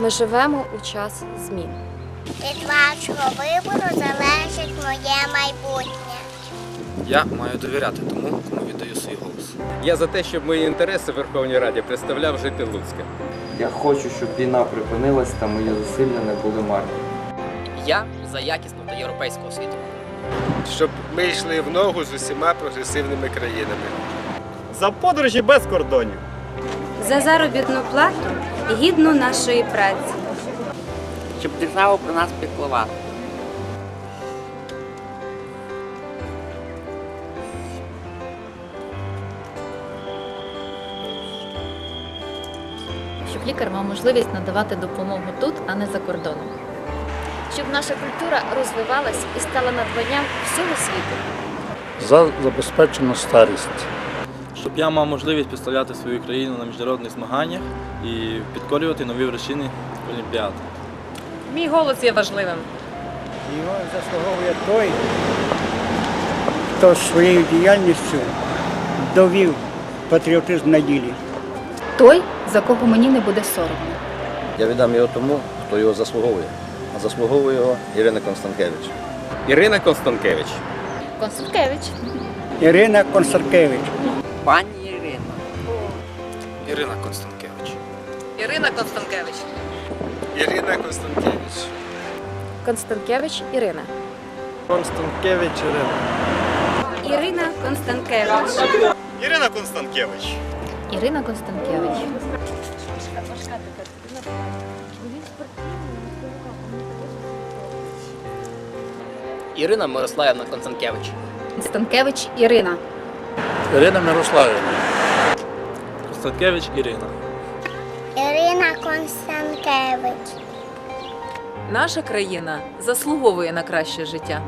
Ми живемо у час змін. Від вашого вибору залежить моє майбутнє. Я маю довіряти тому, кому віддаю свій голос. Я за те, щоб мої інтереси в Верховній Раді представляв житель Луцька. Я хочу, щоб війна припинилась та мої зусилля не були марні. Я за якісну та європейську освіту. щоб ми йшли в ногу з усіма прогресивними країнами. За подорожі без кордонів. за заробітну плату гідну нашої праці. Щоб держава про нас піклувала. щоб лікар мав можливість надавати допомогу тут, а не за кордоном. Щоб наша культура розвивалась і стала надбанням всього світу. За забезпечену старість. Щоб я мав можливість представляти свою країну на міжнародних змаганнях і підкорювати нові вершини Олімпіад. Мій голос є важливим. Його заслуговує той, хто своєю діяльністю довів патріотизм на ділі. Той, за кого мені не буде соромно. Я віддам його тому, хто його заслуговує. А заслуговує його Ірина Констанкевич. Ірина Констанкевич. Консулькевич. Ірина Консаркевич. Пані Ірина. Ірина Констанкевич. Ірина Констанкевич. Ірина Константинівич. Констанкевич Ірина. Констанкевич Ірина. Ірина Констанкевич. Ірина Констанкевич. Ірина Констанкевич. Ірина Мирославівна Констанкевич. Констанкевич Ірина. Ірина Мирославівна. Констанкевич Ірина. Ірина Констанкевич. Наша країна заслуговує на краще життя.